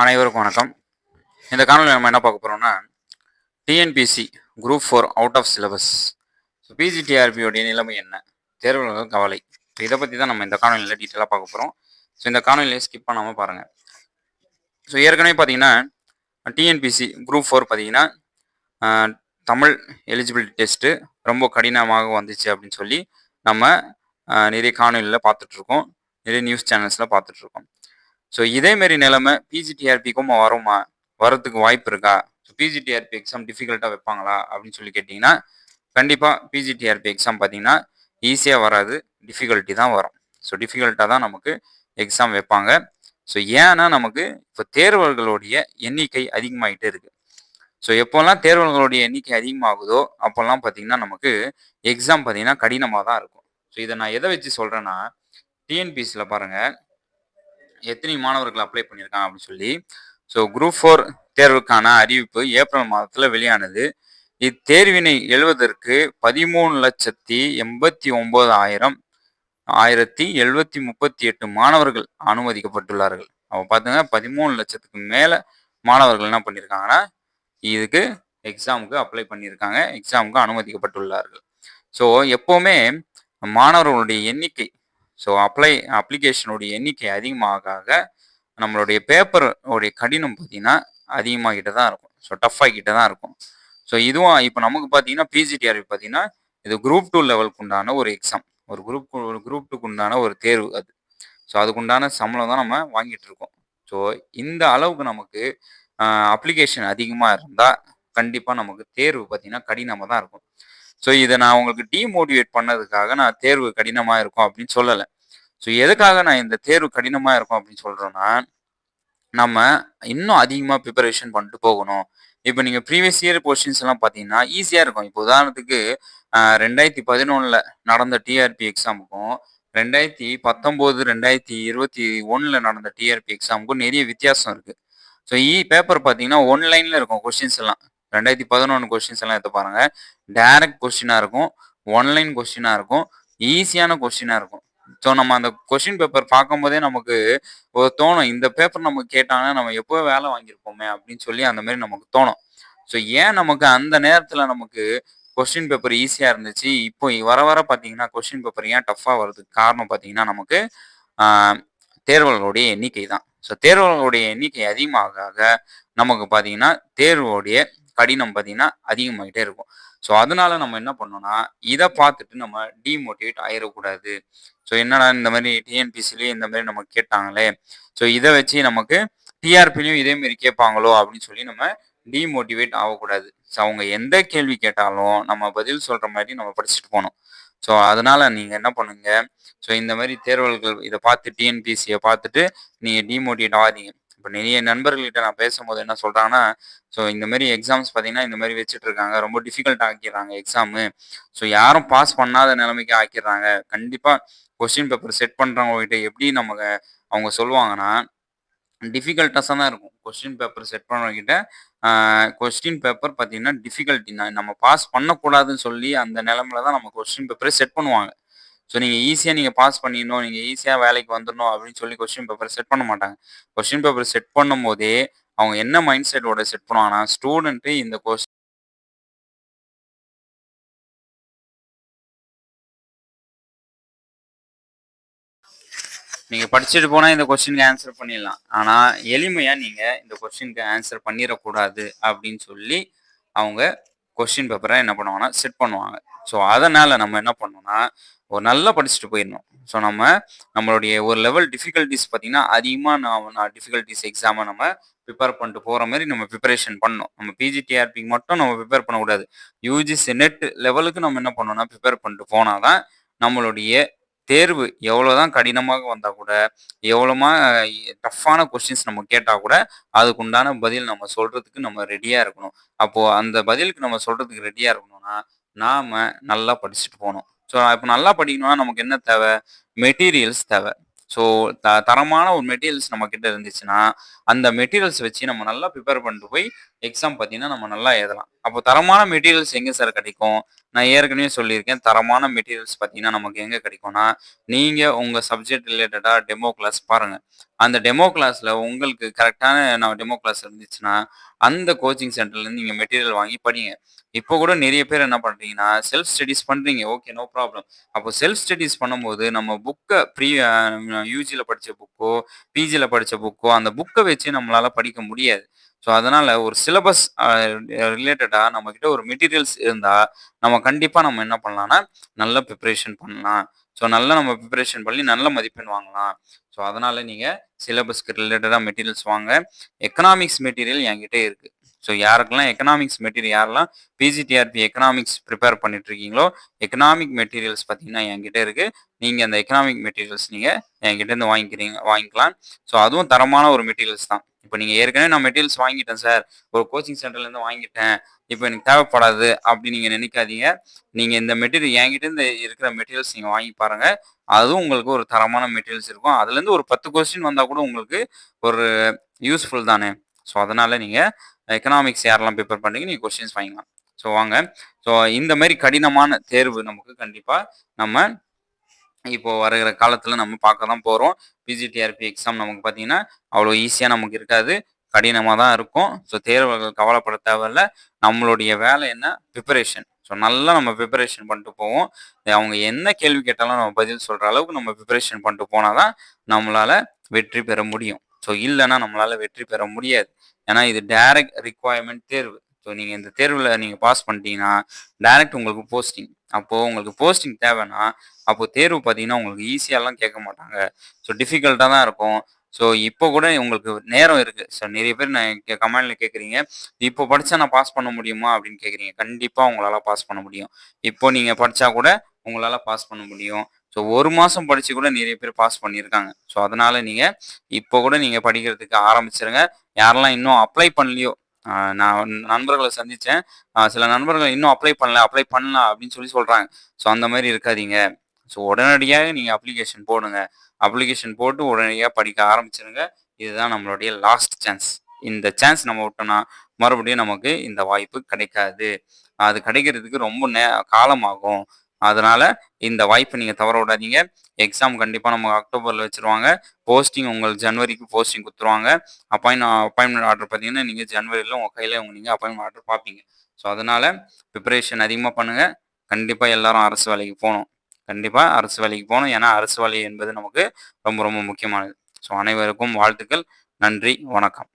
அனைவருக்கும் வணக்கம். இந்த காணொலி நம்ம என்ன பார்க்க போகிறோம்னா TNPSC group four out of syllabus so பிஜிடிஆர்பியோடைய நிலைமை என்ன? தேர்வுகள் கவலை. ஸோ இதை பற்றி தான் நம்ம இந்த காணொலியில் டீட்டெயிலாக பார்க்க போகிறோம் ஸோ இந்த காணொலியை ஸ்கிப் பண்ணாமல் பாருங்கள் ஸோ ஏற்கனவே பார்த்தீங்கன்னா டிஎன்பிசி குரூப் ஃபோர் பார்த்தீங்கன்னா தமிழ் எலிஜிபிலிட்டி டெஸ்ட்டு ரொம்ப கடினமாக வந்துச்சு அப்படின்னு சொல்லி நம்ம நிறைய காணொலியில் பார்த்துட்ருக்கோம் நிறைய நியூஸ் சேனல்ஸில் பார்த்துட்ருக்கோம் ஸோ இதேமாரி நிலைமை பிஜிடிஆர்பிக்கும் வருமா வரதுக்கு வாய்ப்பு இருக்கா? ஸோ பிஜிடிஆர்பி எக்ஸாம் டிஃபிகல்ட்டாக வைப்பாங்களா? அப்படின்னு சொல்லி கேட்டிங்கன்னா கண்டிப்பாக பிஜிடிஆர்பி எக்ஸாம் பார்த்தீங்கன்னா ஈஸியாக வராது டிஃபிகல்ட்டி தான் வரும். ஸோ டிஃபிகல்ட்டாக தான் நமக்கு எக்ஸாம் வைப்பாங்க. ஸோ ஏன்னா நமக்கு இப்போ தேர்வர்களுடைய எண்ணிக்கை அதிகமாகிட்டே இருக்குது ஸோ எப்போல்லாம் தேர்வர்களுடைய எண்ணிக்கை அதிகமாகுதோ அப்போல்லாம் பார்த்தீங்கன்னா நமக்கு எக்ஸாம் பார்த்தீங்கன்னா கடினமாக தான் இருக்கும். ஸோ இதை நான் எதை வச்சு சொல்கிறேன்னா டிஎன்பிசியில் பாருங்கள் எத்தனை மாணவர்கள் அப்ளை பண்ணியிருக்காங்க அப்படின்னு சொல்லி. ஸோ குரூப் ஃபோர் தேர்வுக்கான அறிவிப்பு ஏப்ரல் மாதத்தில் வெளியானது. இத்தேர்வினை எழுவதற்கு பதிமூணு லட்சத்தி எண்பத்தி ஒன்பதாயிரம் ஆயிரத்தி எழுபத்தி முப்பத்தி எட்டு மாணவர்கள் அனுமதிக்கப்பட்டுள்ளார்கள். அவள் பார்த்துங்க பதிமூணு லட்சத்துக்கு மேலே மாணவர்கள் என்ன பண்ணியிருக்காங்கன்னா இதுக்கு எக்ஸாமுக்கு அப்ளை பண்ணியிருக்காங்க. எக்ஸாமுக்கு அனுமதிக்கப்பட்டுள்ளார்கள். ஸோ எப்போவுமே மாணவர்களுடைய எண்ணிக்கை ஸோ அப்ளை அப்ளிகேஷனுடைய எண்ணிக்கை அதிகமாக ஆக நம்மளுடைய பேப்பர் உடைய கடினம் பார்த்தீங்கன்னா அதிகமாகிட்டு தான் இருக்கும். ஸோ டஃப் தான் இருக்கும். ஸோ இதுவும் இப்போ நமக்கு பார்த்தீங்கன்னா பிஜிடிஆர்பி பார்த்தீங்கன்னா இது குரூப் டூ லெவலுக்கு உண்டான ஒரு எக்ஸாம் ஒரு குரூப் ஒரு குரூப் டூக்கு உண்டான ஒரு தேர்வு அது. ஸோ அதுக்குண்டான சம்பளம் தான் நம்ம வாங்கிட்டு இருக்கோம். ஸோ இந்த அளவுக்கு நமக்கு அப்ளிகேஷன் அதிகமாக இருந்தால் கண்டிப்பாக நமக்கு தேர்வு பார்த்தீங்கன்னா கடினமாக தான் இருக்கும். ஸோ இதை நான் உங்களுக்கு டீமோட்டிவேட் பண்ணதுக்காக நான் தேர்வு கடினமாக இருக்கும் அப்படின்னு சொல்லலை. ஸோ எதுக்காக நான் இந்த தேர்வு கடினமாக இருக்கும் அப்படின்னு சொல்கிறேன்னா நம்ம இன்னும் அதிகமாக ப்ரிப்பரேஷன் பண்ணிட்டு போகணும். இப்போ நீங்கள் ப்ரீவியஸ் இயர் கொஸ்டின்ஸ் எல்லாம் பார்த்தீங்கன்னா ஈஸியாக இருக்கும். இப்போ உதாரணத்துக்கு ரெண்டாயிரத்தி பதினொன்றில் நடந்த டிஆர்பி எக்ஸாமுக்கும் ரெண்டாயிரத்தி பத்தொம்போது ரெண்டாயிரத்தி இருபத்தி ஒன்றில் நடந்த டிஆர்பி எக்ஸாமுக்கும் நிறைய வித்தியாசம் இருக்குது ஸோ இ பேப்பர் பார்த்தீங்கன்னா ஒன்லைனில் இருக்கும் கொஸ்டின்ஸ் எல்லாம். ரெண்டாயிரத்தி பதினொன்று கொஸ்டின்ஸ் எல்லாம் எடுத்து பாருங்கள் டைரக்ட் கொஸ்டினாக இருக்கும் ஒன்லைன் கொஸ்டினாக இருக்கும் ஈஸியான கொஸ்டினாக இருக்கும். ஸோ நம்ம அந்த கொஷின் பேப்பர் பார்க்கும்போதே நமக்கு ஒரு தோணும். இந்த பேப்பர் நமக்கு கேட்டாங்கன்னா நம்ம எப்போ வேலை வாங்கியிருப்போமே அப்படின்னு சொல்லி அந்த மாதிரி நமக்கு தோணும். ஸோ ஏன் நமக்கு அந்த நேரத்தில் நமக்கு கொஸ்டின் பேப்பர் ஈஸியாக இருந்துச்சு? இப்போ வர வர பார்த்தீங்கன்னா கொஸ்டின் பேப்பர் ஏன் டஃப்பாக வர்றதுக்கு காரணம் பார்த்தீங்கன்னா நமக்கு தேர்வுகளுடைய எண்ணிக்கை தான். ஸோ தேர்வுகளுடைய எண்ணிக்கை அதிகமாக ஆக நமக்கு பார்த்தீங்கன்னா தேர்வுடைய கடினம் பார்த்தீங்கன்னா அதிகமாகிட்டே இருக்கும். ஸோ அதனால நம்ம என்ன பண்ணோம்னா இதை பார்த்துட்டு நம்ம டிமோட்டிவேட் ஆயிடக்கூடாது ஸோ என்னடா இந்த மாதிரி டிஎன்பிசிலையும் இந்த மாதிரி நமக்கு கேட்டாங்களே. ஸோ இதை வச்சு நமக்கு டிஆர்பிலையும் இதே மாதிரி கேட்பாங்களோ அப்படின்னு சொல்லி நம்ம டிமோட்டிவேட் ஆகக்கூடாது. ஸோ அவங்க எந்த கேள்வி கேட்டாலும் நம்ம பதில் சொல்கிற மாதிரி நம்ம படிச்சுட்டு போகணும். ஸோ அதனால நீங்கள் என்ன பண்ணுங்க? ஸோ இந்த மாதிரி தேர்வல்கள் இதை பார்த்து டிஎன்பிசியை பார்த்துட்டு நீங்கள் டிமோட்டிவேட் ஆகாதீங்க. இப்போ நிறைய நண்பர்கள்கிட்ட நான் பேசும்போது என்ன சொல்கிறாங்கன்னா ஸோ இந்த மாதிரி எக்ஸாம்ஸ் பார்த்தீங்கன்னா இந்த மாதிரி வச்சுட்டு இருக்காங்க ரொம்ப டிஃபிகல்ட் ஆக்கிடுறாங்க எக்ஸாமு ஸோ யாரும் பாஸ் பண்ணாத நிலைமைக்கு ஆக்கிடுறாங்க. கண்டிப்பாக கொஸ்டின் பேப்பர் செட் பண்ணுறவங்ககிட்ட எப்படி நமக்கு அவங்க சொல்லுவாங்கன்னா டிஃபிகல்ட்டஸாக தான் இருக்கும். கொஸ்டின் பேப்பர் செட் பண்ணுறவங்ககிட்ட கொஸ்டின் பேப்பர் பார்த்தீங்கன்னா டிஃபிகல்ட்டி தான். நம்ம பாஸ் பண்ணக்கூடாதுன்னு சொல்லி அந்த நிலமையில தான் நம்ம கொஸ்டின் பேப்பரை செட் பண்ணுவாங்க. ஸோ நீங்கள் ஈஸியாக நீங்கள் பாஸ் பண்ணிடணும். நீங்கள் ஈஸியாக வேலைக்கு வந்துடணும் அப்படின்னு சொல்லி கொஸ்டின் பேப்பர் செட் பண்ண மாட்டாங்க. கொஸ்டின் பேப்பர் செட் பண்ணும் போதே அவங்க என்ன மைண்ட் செட்டோட செட் பண்ணுவாங்கன்னா ஸ்டூடெண்ட்டு இந்த கொஸ்டின் நீங்கள் படிச்சுட்டு போனால் இந்த கொஸ்டினுக்கு ஆன்சர் பண்ணிடலாம். ஆனால் எளிமையாக நீங்கள் இந்த கொஸ்டினுக்கு ஆன்சர் பண்ணிடக்கூடாது அப்படின்னு சொல்லி அவங்க கொஸ்டின் பேப்பரை என்ன பண்ணுவாங்கன்னா செட் பண்ணுவாங்க. ஸோ அதனால் நம்ம என்ன பண்ணோம்னா ஒரு நல்லா படிச்சுட்டு போயிடணும். ஸோ நம்ம நம்மளுடைய ஒரு லெவல் டிஃபிகல்ட்டிஸ் பார்த்தீங்கன்னா அதிகமாக நான் டிஃபிகல்ட்டிஸ் எக்ஸாமை நம்ம ப்ரிப்பேர் பண்ணிட்டு போகிற மாதிரி நம்ம ப்ரிப்பரேஷன் பண்ணணும். நம்ம பிஜிடிஆர்பிக்கு மட்டும் நம்ம ப்ரிப்பேர் பண்ணக்கூடாது. யூஜிசி நெட் லெவலுக்கு நம்ம என்ன பண்ணோம்னா ப்ரிப்பேர் பண்ணிட்டு போனால் தான் நம்மளுடைய தேர்வு எவ்வளோதான் கடினமாக வந்தால் கூட எவ்வளோமா டஃப்பான கொஸ்டின்ஸ் நம்ம கேட்டால் கூட அதுக்கு உண்டான பதில் நம்ம சொல்கிறதுக்கு நம்ம ரெடியாக இருக்கணும். அப்போது அந்த பதிலுக்கு நம்ம சொல்கிறதுக்கு ரெடியாக இருக்கணும்னா நாம் நல்லா படிச்சுட்டு போகணும். ஸோ இப்போ நல்லா படிக்கணும்னா நமக்கு என்ன தேவை? மெட்டீரியல்ஸ் தேவை. ஸோ த தரமான ஒரு மெட்டீரியல்ஸ் நம்ம கிட்ட இருந்துச்சுன்னா அந்த மெட்டீரியல்ஸ் வச்சு நம்ம நல்லா ப்ரிப்பேர் பண்ணிட்டு போய் எக்ஸாம் பார்த்தீங்கன்னா நம்ம நல்லா எழுதலாம். அப்போ தரமான மெட்டீரியல்ஸ் எங்கே சார் கிடைக்கும்? நான் ஏற்கனவே சொல்லியிருக்கேன் தரமான மெட்டீரியல்ஸ் பார்த்தீங்கன்னா நமக்கு எங்கே கிடைக்கும்னா நீங்கள் உங்கள் சப்ஜெக்ட் ரிலேட்டடாக டெமோ கிளாஸ் பாருங்கள் அந்த டெமோ கிளாஸில் உங்களுக்கு கரெக்டான நான் டெமோ கிளாஸ் இருந்துச்சுன்னா அந்த கோச்சிங் சென்டர்லேருந்து நீங்கள் மெட்டீரியல் வாங்கி படிங்க. இப்போ கூட நிறைய பேர் என்ன பண்ணுறீங்கன்னா செல்ஃப் ஸ்டடீஸ் பண்ணுறீங்க ஓகே நோ ப்ராப்ளம் அப்போ செல்ஃப் ஸ்டடீஸ் பண்ணும்போது நம்ம புக்கை ப்ரீ யூஜியில் படித்த புக்கோ பிஜியில் படித்த புக்கோ அந்த புக்கை வச்சு நம்மளால் படிக்க முடியாது. ஸோ அதனால் ஒரு சிலபஸ் ரிலேட்டடாக நம்மக்கிட்ட ஒரு மெட்டீரியல்ஸ் இருந்தால் நம்ம கண்டிப்பாக நம்ம என்ன பண்ணலாம்னா நல்ல ப்ரிப்பரேஷன் பண்ணலாம். ஸோ நல்லா நம்ம ப்ரிப்பரேஷன் பண்ணி நல்ல மதிப்பெண் வாங்கலாம். ஸோ அதனால் நீங்கள் சிலபஸ்க்கு ரிலேட்டடாக மெட்டீரியல்ஸ் வாங்க. எக்கனாமிக்ஸ் மெட்டீரியல் என்கிட்ட இருக்குது ஸோ யாருக்கெல்லாம் எக்கனாமிக்ஸ் மெட்டீரியல் யாரெல்லாம் பிஜிடிஆர்பி எக்கனாமிக்ஸ் ப்ரிப்பேர் பண்ணிட்டு இருக்கீங்களோ எக்கனாமிக் மெட்டீரியல்ஸ் பார்த்தீங்கன்னா என்கிட்ட இருக்குது நீங்கள் அந்த எக்கனாமிக் மெட்டீரியல்ஸ் நீங்கள் என்கிட்ட இருந்து வாங்கிக்கிறீங்க வாங்கிக்கலாம். ஸோ அதுவும் தரமான ஒரு மெட்டீரியல்ஸ் தான். இப்போ நீங்கள் ஏற்கனவே நான் மெட்டீரியல்ஸ் வாங்கிட்டேன் சார் ஒரு கோச்சிங் சென்டர்லேருந்து வாங்கிட்டேன். இப்போ எனக்கு தேவைப்படாது அப்படி நீங்கள் நினைக்காதீங்க. நீங்கள் இந்த மெட்டீரியல் என்கிட்டருந்து இருக்கிற மெட்டீரியல்ஸ் நீங்கள் வாங்கி பாருங்கள் அதுவும் உங்களுக்கு ஒரு தரமான மெட்டீரியல்ஸ் இருக்கும். அதுலேருந்து ஒரு பத்து கொஸ்டின் வந்தால் கூட உங்களுக்கு ஒரு யூஸ்ஃபுல் தானே. ஸோ அதனால் நீங்கள் எக்கனாமிக்ஸ் யாரெல்லாம் ப்ரிப்பேர் பண்ணுறீங்க நீங்கள் கொஸ்டின்ஸ் வாங்கிக்கலாம். ஸோ வாங்க. ஸோ இந்த மாதிரி கடினமான தேர்வு நமக்கு கண்டிப்பாக நம்ம இப்போ வருகிற காலத்தில் நம்ம பார்க்க தான் போகிறோம் பிஜிடிஆர்பி எக்ஸாம் நமக்கு பார்த்தீங்கன்னா அவ்வளோ ஈஸியாக நமக்கு இருக்காது. கடினமாக தான் இருக்கும். ஸோ தேர்வுகள் கவலைப்பட தேவையில்ல. நம்மளுடைய வேலை என்ன? ப்ரிப்பரேஷன் ஸோ நல்லா நம்ம ப்ரிப்பரேஷன் பண்ணிட்டு போவோம். அவங்க என்ன கேள்வி கேட்டாலும் நம்ம பதில் சொல்கிற அளவுக்கு நம்ம ப்ரிப்பரேஷன் பண்ணிட்டு போனால் தான் நம்மளால் வெற்றி பெற முடியும். ஸோ இல்லைன்னா நம்மளால் வெற்றி பெற முடியாது. ஏன்னா இது டைரக்ட் ரிக்குவயர்மெண்ட் தேர்வு. ஸோ நீங்கள் இந்த தேர்வில் நீங்கள் பாஸ் பண்ணிட்டீங்கன்னா டைரக்ட் உங்களுக்கு போஸ்டிங் அப்போது உங்களுக்கு போஸ்டிங் தேவைன்னா அப்போது தேர்வு பார்த்தீங்கன்னா உங்களுக்கு ஈஸியாலாம் கேட்க மாட்டாங்க. ஸோ டிஃபிகல்ட்டாக தான் இருக்கும். ஸோ இப்போ கூட உங்களுக்கு நேரம் இருக்குது ஸோ நிறைய பேர் நான் கமெண்ட்ல கேட்குறீங்க இப்போ படித்தா நான் பாஸ் பண்ண முடியுமா? அப்படின்னு கேட்குறீங்க. கண்டிப்பாக உங்களால் பாஸ் பண்ண முடியும். இப்போ நீங்கள் படித்தா கூட உங்களால் பாஸ் பண்ண முடியும். ஸோ ஒரு மாதம் படித்து கூட நிறைய பேர் பாஸ் பண்ணியிருக்காங்க. ஸோ அதனால் நீங்கள் இப்போ கூட நீங்கள் படிக்கிறதுக்கு ஆரம்பிச்சிருங்க. யாரெல்லாம் இன்னும் அப்ளை பண்ணலையோ நான் நண்பர்களை சந்தித்தேன் சில நண்பர்கள் இன்னும் அப்ளை பண்ணல அப்ளை பண்ணலாம் அப்படின்னு சொல்லி சொல்கிறாங்க ஸோ அந்த மாதிரி இருக்காதீங்க. ஸோ உடனடியாக நீங்கள் அப்ளிகேஷன் போடுங்க. அப்ளிகேஷன் போட்டு உடனடியாக படிக்க ஆரம்பிச்சிருங்க. இதுதான் நம்மளுடைய லாஸ்ட் சான்ஸ் இந்த சான்ஸ் நம்ம விட்டோம்னா மறுபடியும் நமக்கு இந்த வாய்ப்பு கிடைக்காது. அது கிடைக்கிறதுக்கு ரொம்ப நே காலமாகும். அதனால இந்த வாய்ப்பை நீங்கள் தவற விடாதீங்க. எக்ஸாம் கண்டிப்பாக நம்ம அக்டோபரில் வச்சுருவாங்க. போஸ்டிங் உங்களுக்கு ஜனவரிக்கு போஸ்டிங் கொடுத்துருவாங்க. அப்பாயின் அப்பாயின்மெண்ட் ஆர்டர் பார்த்தீங்கன்னா நீங்கள் ஜனவரியில் உங்கள் கையில் உங்கள் நீங்கள் அப்பாயின்மெண்ட் ஆர்டர் பார்ப்பீங்க ஸோ அதனால் ப்ரிப்பரேஷன் அதிகமாக பண்ணுங்கள் கண்டிப்பாக எல்லாரும் அரசு வேலைக்கு போகணும். கண்டிப்பாக அரசு வேலைக்கு போகணும். ஏன்னா அரசு வேலை என்பது நமக்கு ரொம்ப ரொம்ப முக்கியமானது. ஸோ அனைவருக்கும் வாழ்த்துக்கள். நன்றி. வணக்கம்.